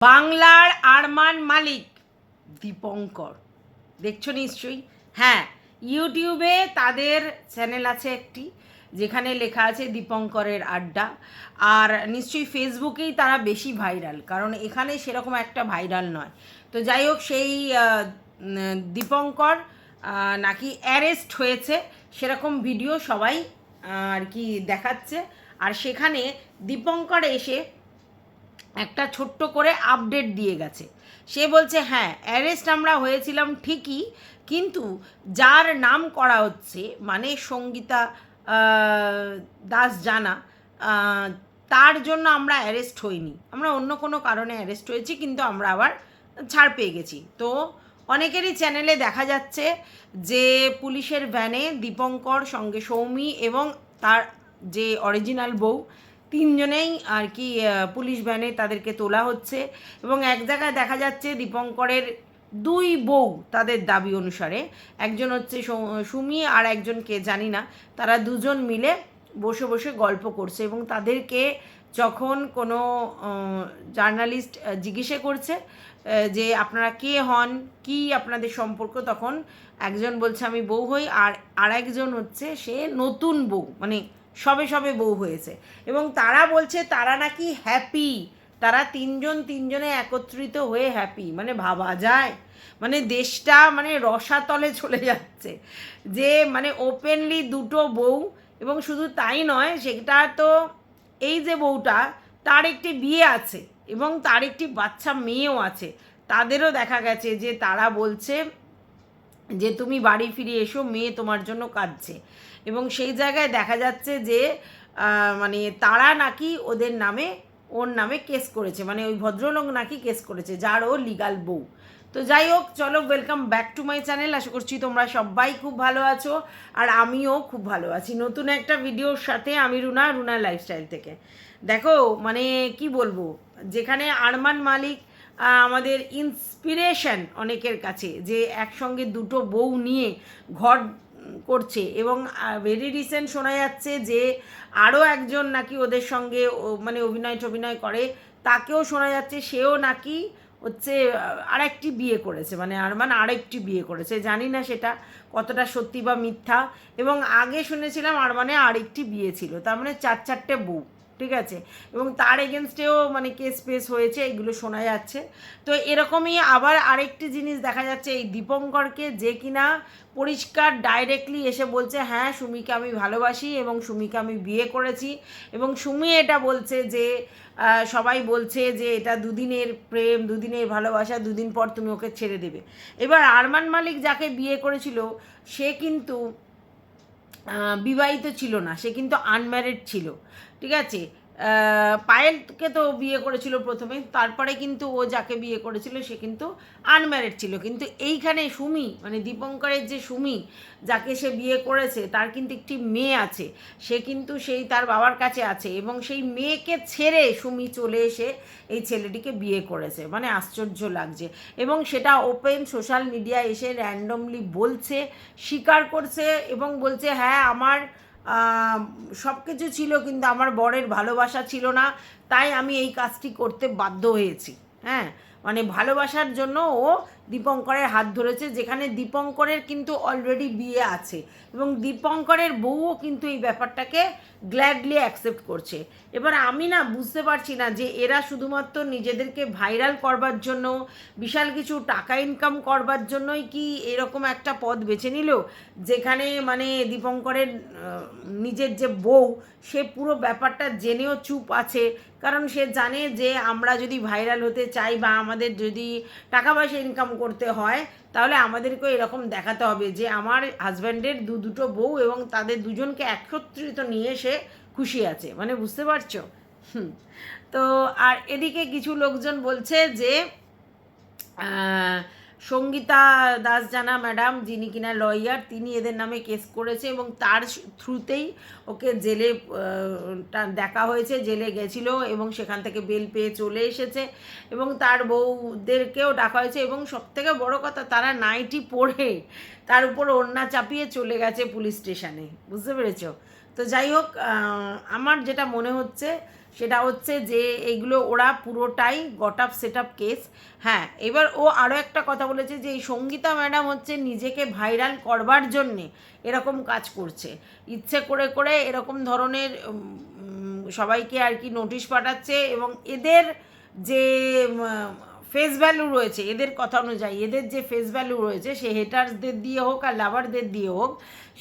বাংলার আরমান মালিক দীপঙ্কর। দেখছ নিশ্চয়ই? হ্যাঁ ইউটিউবে তাদের চ্যানেল আছে একটি, যেখানে লেখা আছে দীপঙ্করের আড্ডা। আর নিশ্চয়ই ফেসবুকেই তারা বেশি ভাইরাল, কারণ এখানে সেরকম একটা ভাইরাল নয়। তো যাই হোক, সেই দীপঙ্কর নাকি অ্যারেস্ট হয়েছে, সেরকম ভিডিও সবাই আর কি দেখাচ্ছে। আর সেখানে দীপঙ্কর এসে একটা ছোট্ট করে আপডেট দিয়ে গেছে। সে বলছে হ্যাঁ অ্যারেস্ট আমরা হয়েছিলাম ঠিকই, কিন্তু যার নাম করা হচ্ছে মানে সঙ্গীতা দাস জানা তার জন্য আমরা অ্যারেস্ট হইনি। আমরা অন্য কোনো কারণে অ্যারেস্ট হয়েছি, কিন্তু আমরা আবার ছাড় পেয়ে গেছি। তো অনেকেরই চ্যানেলে দেখা যাচ্ছে যে পুলিশের ভ্যানে দীপঙ্কর, সঙ্গে সৌমি এবং তার যে অরিজিনাল বউ তিনজনেই আর কি পুলিশ ভ্যানে তাদেরকে তোলা হচ্ছে এবং এক জায়গায় দেখা যাচ্ছে দীপঙ্করের দুই বউ তাদের দাবি অনুসারে। একজন হচ্ছে সুমি আর একজনকে জানি না, তারা দুজন মিলে বসে বসে গল্প করছে এবং তাদেরকে যখন কোনো জার্নালিস্ট জিজ্ঞেসে করছে যে আপনারা কে হন, কি আপনাদের সম্পর্ক, তখন একজন বলছে, আমি বউ হই। আর আরেকজন হচ্ছে সে নতুন বউ মানে সবে সবে বউ হয়েছে। এবং তারা বলছে, তারা নাকি হ্যাপি তারা তিনজন তিনজনে একত্রিত হয়ে হ্যাপি মানে ভাবা যায়। মানে দেশটা মানে রসাতলে চলে যাচ্ছে। যে মানে ওপেনলি দুটো বউ, এবং শুধু তাই নয়, সেটা তো এই যে বউটা, তার একটি বিয়ে আছে, এবং তার একটি বাচ্চা মেয়েও আছে। তাদেরও দেখা গেছে যে তারা বলছে যে তুমি বাড়ি ফিরে এসো, মেয়ে তোমার জন্য কাঁদছে। এবং সেই জায়গায় দেখা যাচ্ছে যে মানে তারা নাকি ওদের নামে, ওর নামে কেস করেছে। মানে ওই ভদ্রলোক নাকি কেস করেছে, যার ও লিগাল বউ। তো যাই হোক, চলো welcome back to my channel আশা করছি তোমরা সবাই খুব ভালো আছো, আর আমিও খুব ভালো আছি। নতুন একটা ভিডিওর সাথে আমি রুনা রুনা লাইফস্টাইল থেকে। দেখো মানে কি বলব, যেখানে আরমান মালিক আমাদের ইন্সপিরেশন অনেকের কাছে যে একসঙ্গে দুটো বউ নিয়ে ঘর করছে এবং ভেরি রিসেন্ট শোনা যাচ্ছে যে আরও একজন নাকি ওদের সঙ্গে মানে অভিনয় টভিনয় করে, তাকেও শোনা যাচ্ছে, সেও নাকি হচ্ছে আরেকটি বিয়ে করেছে মানে আরমান আরেকটি বিয়ে করেছে, জানি না সেটা কতটা সত্যি বা মিথ্যা, এবং আগে শুনেছিলাম আরমানে আরেকটি বিয়ে ছিল, তার মানে চার চারটে বউ। ঠিক আছে? এবং তার এগেনস্টেও মানে কেস পেস হয়েছে, এগুলো শোনা যাচ্ছে। তো এরকমই আবার আরেকটি জিনিস দেখা যাচ্ছে, এই দীপঙ্করকে যে কিনা পরিষ্কার ডাইরেক্টলি এসে বলছে হ্যাঁ সুমিকে আমি ভালোবাসি এবং সুমিকে আমি বিয়ে করেছি। এবং সুমি এটা বলছে যে সবাই বলছে যে, এটা দুদিনের প্রেম, দুদিনের ভালোবাসা, দুদিন পর তুমি ওকে ছেড়ে দেবে। এবার আরমান মালিক যাকে বিয়ে করেছিল, সে কিন্তু বিবাহিত ছিল না, সে কিন্তু আনম্যারিড ছিল। ঠিক আছে? পায়েলকে তো বিয়ে করেছিল প্রথমে, তারপরে কিন্তু ও যাকে বিয়ে করেছিল সে কিন্তু আনম্যারিড ছিল। কিন্তু এইখানে সুমি মানে দীপঙ্করের যে সুমি, যাকে সে বিয়ে করেছে, তার কিন্তু একটি মেয়ে আছে। সে কিন্তু সেই তার বাবার কাছে আছে এবং সেই মেয়েকে ছেড়ে সুমি চলে এসে এই ছেলেটিকে বিয়ে করেছে। মানে আশ্চর্য লাগছে। এবং সেটা ওপেন সোশ্যাল মিডিয়ায় এসে র্যান্ডমলি বলছে, স্বীকার করছে এবং বলছে হ্যাঁ আমার সব কিছু ছিল, কিন্তু আমার বরের ভালোবাসা ছিল না। তাই আমি এই কাজটি করতে বাধ্য হয়েছি। হ্যাঁ মানে ভালোবাসার জন্য ও দীপঙ্করের হাত ধরেছে, যেখানে দীপঙ্করের কিন্তু অলরেডি বিয়ে আছে এবং দীপঙ্করের বউও কিন্তু এই ব্যাপারটাকে গ্ল্যাডলি অ্যাকসেপ্ট করছে। এবার আমি না বুঝতে পারছি না যে এরা শুধুমাত্র নিজেদেরকে ভাইরাল করবার জন্য, বিশাল কিছু টাকা ইনকাম করবার জন্যই কি এরকম একটা পথ বেছে নিল, যেখানে মানে দীপঙ্করের নিজের যে বউ, সে পুরো ব্যাপারটা জেনেও চুপ আছে। কারণ সে জানে যে আমরা যদি ভাইরাল হতে চাই বা আমাদের যদি টাকা পয়সা ইনকাম করতে হয়, তাহলে আমাদেরকেও এরকম দেখাতে হবে যে আমার হাজব্যান্ডের দু দুটো বউ এবং তাদের দুজনকে একত্রিত নিয়ে সে খুশি আছে। মানে বুঝতে পারছ? তো আর এদিকে কিছু লোকজন বলছে যে সঙ্গীতা দাস জানা ম্যাডাম, যিনি কিনা লয়ার, তিনি এদের নামে কেস করেছে এবং তার থ্রুতেই ওকে জেলে দেখা হয়েছে, জেলে গেছিল এবং সেখান থেকে বেল পেয়ে চলে এসেছে এবং তার বউদেরকেও ডাকা হয়েছে এবং সবথেকে বড় কথা, তারা নাইটি পরে তার উপর ওড়না চাপিয়ে চলে গেছে পুলিশ স্টেশনে। বুঝতে পেরেছ? তো যাই হোক আমার যেটা মনে হচ্ছে সেটা হচ্ছে যে এগুলো ওরা পুরোটাই got up set up case হ্যাঁ এবার ও আরও একটা কথা বলেছে যে এই সঙ্গীতা ম্যাডাম হচ্ছে নিজেকে ভাইরাল করবার জন্যে এরকম কাজ করছে। ইচ্ছে করে করে এরকম ধরনের সবাইকে আর কি নোটিশ পাঠাচ্ছে এবং এদের যে ফেস ভ্যালু রয়েছে, এদের কথা অনুযায়ী এদের যে ফেস ভ্যালু রয়েছে, সে হেটার্সদের দিয়ে হোক আর লাভারদের দিয়ে হোক,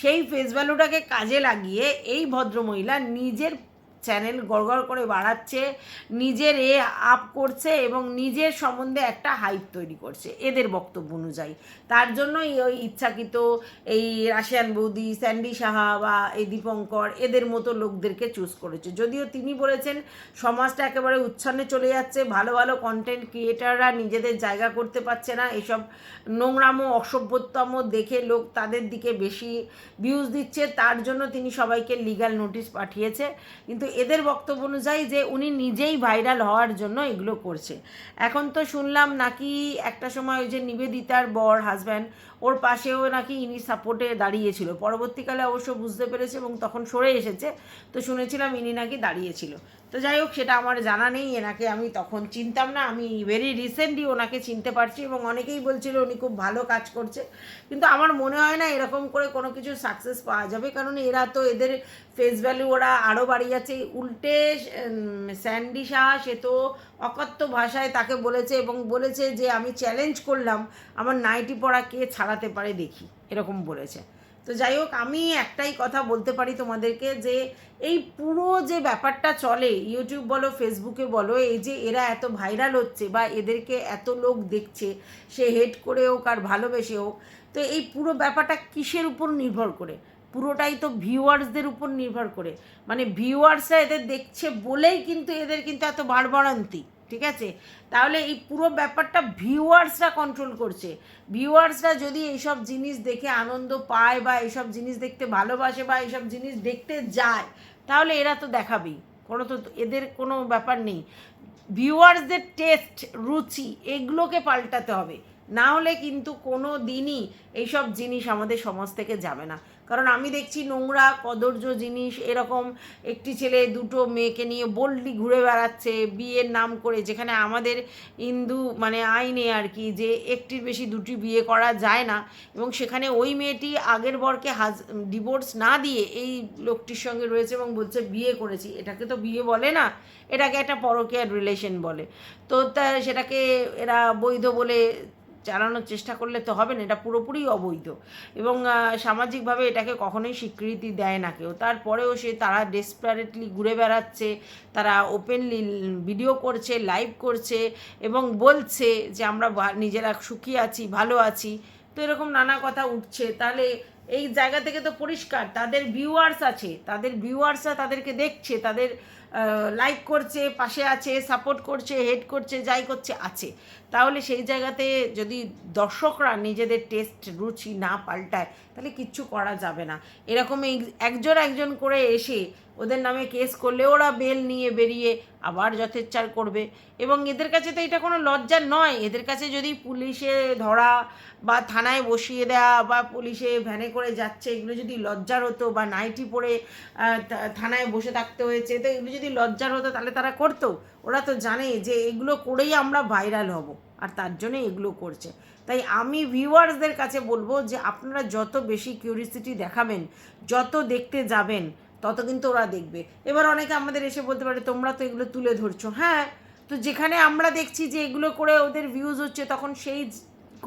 সেই ফেস ভ্যালুটাকে কাজে লাগিয়ে এই ভদ্রমহিলা নিজের চ্যানেল গড়গড় করে বাড়াচ্ছে, নিজের এ আপ করছে এবং নিজের সম্বন্ধে একটা হাইপ তৈরি করছে এদের বক্তব্য অনুযায়ী। তার জন্যই ওই ইচ্ছাকৃত এই রাশিয়ান বৌদি, স্যান্ডি সাহা বা এই দীপঙ্কর এদের মতো লোকদেরকে চুজ করেছে। যদিও তিনি বলেছেন, সমাজটা একেবারে উচ্ছন্নে চলে যাচ্ছে, ভালো ভালো কন্টেন্ট ক্রিয়েটাররা নিজেদের জায়গা করতে পারছে না, এসব নোংরামো, অসভ্যতম দেখে লোক তাদের দিকে বেশি ভিউজ দিচ্ছে, তার জন্য তিনি সবাইকে লিগ্যাল নোটিশ পাঠিয়েছে। কিন্তু এদের বক্তব্য অনুযায়ী যে উনি নিজেই ভাইরাল হওয়ার জন্য এগুলো করছে। এখন তো শুনলাম নাকি একটা সময় ওই যে নিবেদিতার বর হাজব্যান্ড ওর পাশেও নাকি ইনি সাপোর্টে দাঁড়িয়েছিল। পরবর্তীকালে অবশ্য বুঝতে পেরেছে এবং তখন সরে এসেছে। তো শুনেছিলাম ইনি নাকি দাঁড়িয়েছিল। তো যাই হোক, সেটা আমার জানা নেই, এনাকে আমি তখন চিনতাম না। আমি ভেরি রিসেন্টলি ওনাকে চিনতে পারছি এবং অনেকেই বলছিল উনি খুব ভালো কাজ করছে। কিন্তু আমার মনে হয় না এরকম করে কোনো কিছু সাকসেস পাওয়া যাবে, কারণ এরা তো এদের ফেস ভ্যালু ওরা আরও বাড়িয়ে যাচ্ছে। উল্টে স্যান্ডি শাহ সে তো অকথ্য ভাষায় তাকে বলেছে এবং বলেছে যে, আমি চ্যালেঞ্জ করলাম, আমার নাইটি পড়া কে ছাড়াতে পারে দেখি। এরকম বলেছে। তো যাই হোক, আমি একটাই কথা বলতে পারি তোমাদেরকে যে এই পুরো যে ব্যাপারটা চলে ইউটিউব বলো ফেসবুকে বলো, এই যে এরা এত ভাইরাল হচ্ছে বা এদেরকে এত লোক দেখছে, সে হেড করে হোক আর ভালোবেসে হোক, তো এই পুরো ব্যাপারটা কিসের উপর নির্ভর করে? পুরোটাই তো ভিউয়ার্সদের উপর নির্ভর করে। মানে ভিউয়ার্সরা এদের দেখছে বলেই কিন্তু এদের কিন্তু এত বাড়বাড়ান্তি। ঠিক আছে? তাহলে এই পুরো ব্যাপারটা ভিউয়ার্সরা কন্ট্রোল করছে। ভিউয়ার্সরা যদি এইসব জিনিস দেখে আনন্দ পায় বা এইসব জিনিস দেখতে ভালোবাসে বা এইসব জিনিস দেখতে যায়, তাহলে এরা তো দেখাবেই। কোনো তো এদের কোনো ব্যাপার নেই। ভিউয়ার্সদের টেস্ট রুচি, এগুলোকে পাল্টাতে হবে। না হলে কিন্তু কোনো দিনই এইসব জিনিস আমাদের সমাজ থেকে যাবে না। কারণ আমি দেখছি নোংরা, কদর্য জিনিস, এরকম একটি ছেলে দুটো মেয়েকে নিয়ে বোল্ডলি ঘুরে বেড়াচ্ছে, বিয়ের নাম করে, যেখানে আমাদের হিন্দু মানে আইনে আর কি যে একটির বেশি দুটি বিয়ে করা যায় না এবং সেখানে ওই মেয়েটি আগের বরকে হাজ ডিভোর্স না দিয়ে এই লোকটির সঙ্গে রয়েছে এবং বলছে, বিয়ে করেছি। এটাকে তো বিয়ে বলে না, এটাকে একটা পরকীয়ার রিলেশন বলে। তো তা সেটাকে এরা বৈধ বলে চালানোর চেষ্টা করলে তো হবে না, এটা পুরোপুরি অবৈধ। এবং সামাজিকভাবে এটাকে কখনোই স্বীকৃতি দেয় না কেউ। তারপরেও সে তারা ডেসপারেটলি ঘুরে বেড়াচ্ছে, তারা ওপেনলি ভিডিও করছে লাইভ করছে এবং বলছে যে আমরা নিজেরা সুখী আছি, ভালো আছি। তো এরকম নানা কথা উঠছে। তাহলে এই জায়গা থেকে তো পরিষ্কার, তাদের ভিউয়ার্স আছে, তাদের ভিউয়ার্সরা তাদেরকে দেখছে, তাদের লাইক করছে, পাশে আছে সাপোর্ট করছে হেড করছে, যাই করছে, আছে। তাহলে সেই জায়গাতে যদি দর্শকরা নিজেদের টেস্ট রুচি না পাল্টায়, তাহলে কিচ্ছু করা যাবে না। এরকম একজন একজন করে এসে ওদের নামে কেস করলে ওরা বেল নিয়ে বেরিয়ে আবার যথেচ্ছার করবে। এবং এদের কাছে তো এটা কোনো লজ্জার নয়। এদের কাছে যদি পুলিশে ধরা বা থানায় বসিয়ে দেওয়া বা পুলিশে ভ্যানে করে যাচ্ছে, এগুলো যদি লজ্জার হতো বা নাইটি পরে থানায় বসে থাকতে হয়েছে, তো এগুলো যদি লজ্জার হতো তাহলে তারা করতো। ওরা তো জানে যে এগুলো করেই আমরা ভাইরাল হব, আর তার জন্য এগুলো করছে। তাই আমি ভিউয়ার্সদের কাছে বলব যে আপনারা যত বেশি কিউরিসিটি দেখাবেন, যত দেখতে যাবেন, তত কিন্তু ওরা দেখবে। এবার অনেকে আমাদের এসে বলতে পারে, তোমরা তো এগুলো তুলে ধরছো। হ্যাঁ তো যেখানে আমরা দেখছি যে এগুলো করে ওদের ভিউজ হচ্ছে, তখন সেই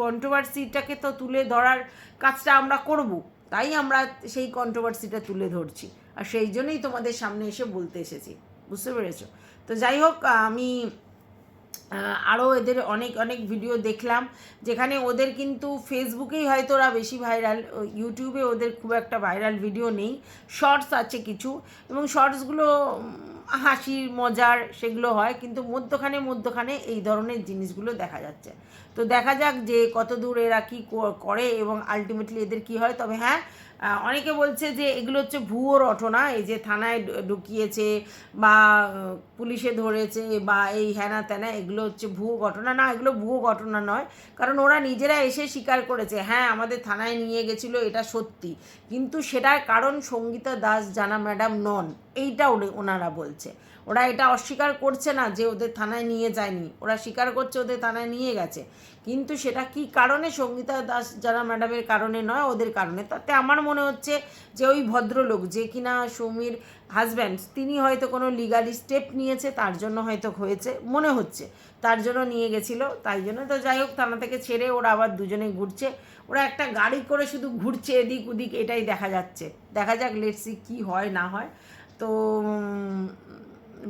কন্ট্রোভার্সিটাকে তো তুলে ধরার কাজটা আমরা করব। তাই আমরা সেই কন্ট্রোভার্সিটা তুলে ধরছি। আর সেই জন্যই তোমাদের সামনে এসে বলতে এসেছি। বুঝতে পেরেছ? তো যাই হোক, আমি আরও এদের অনেক অনেক ভিডিও দেখলাম, যেখানে ওদের কিন্তু ফেসবুকেই হয়তো ওরা বেশি ভাইরাল ইউটিউবে ওদের খুব একটা ভাইরাল ভিডিও নেই। শর্টস আছে কিছু এবং শর্টসগুলো হাসির মজার সেগুলো হয়, কিন্তু মধ্যখানে মধ্যখানে এই ধরনের জিনিসগুলো দেখা যাচ্ছে। তো দেখা যাক যে কত দূর এরা কী করে এবং আলটিমেটলি এদের কি হয়। তবে হ্যাঁ অনেকে বলছে যে এগুলো হচ্ছে ভুয়ো রটনা, এই যে থানায় ঢুকিয়েছে বা পুলিশে ধরেছে বা এই হ্যানা ত্যানা এগুলো হচ্ছে ভুয়ো ঘটনা। না, এগুলো ভুয়ো ঘটনা নয়, কারণ ওরা নিজেরা এসে স্বীকার করেছে হ্যাঁ আমাদের থানায় নিয়ে গেছিল, এটা সত্যি। কিন্তু সেটার কারণ সঙ্গীতা দাস জানা ম্যাডাম নন, এইটা ওনারা বলছে। ওরা এটা অস্বীকার করছে না যে ওদের থানায় নিয়ে যায়নি। ওরা স্বীকার করছে ওদের থানায় নিয়ে গেছে। কিন্তু সেটা কি কারণে? সঙ্গীতা দাস যারা ম্যাডামের কারণে নয়, ওদের কারণে। তাতে আমার মনে হচ্ছে যে ওই ভদ্রলোক, যে কিনা সৌমির হাজব্যান্ড তিনি হয়তো কোনো লিগালি স্টেপ নিয়েছে, তার জন্য হয়তো হয়েছে, মনে হচ্ছে। তার জন্য নিয়ে গেছিল, তাই জন্য। তো যাই হোক, থানা থেকে ছেড়ে ওরা আবার দুজনে ঘুরছে। ওরা একটা গাড়ি করে শুধু ঘুরছে এদিক ওদিক, এটাই দেখা যাচ্ছে। দেখা যাক লেটসি কি হয়, না হয়। তো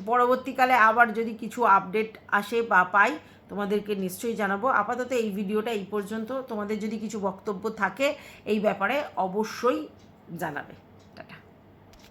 পরবর্তীকালে আবার যদি কিছু আপডেট আসে বা পাই, তোমাদেরকে নিশ্চয়ই জানাব। আপাতত এই ভিডিওটা এই পর্যন্ত। তোমাদের যদি কিছু বক্তব্য থাকে, এই ব্যাপারে অবশ্যই জানাবে।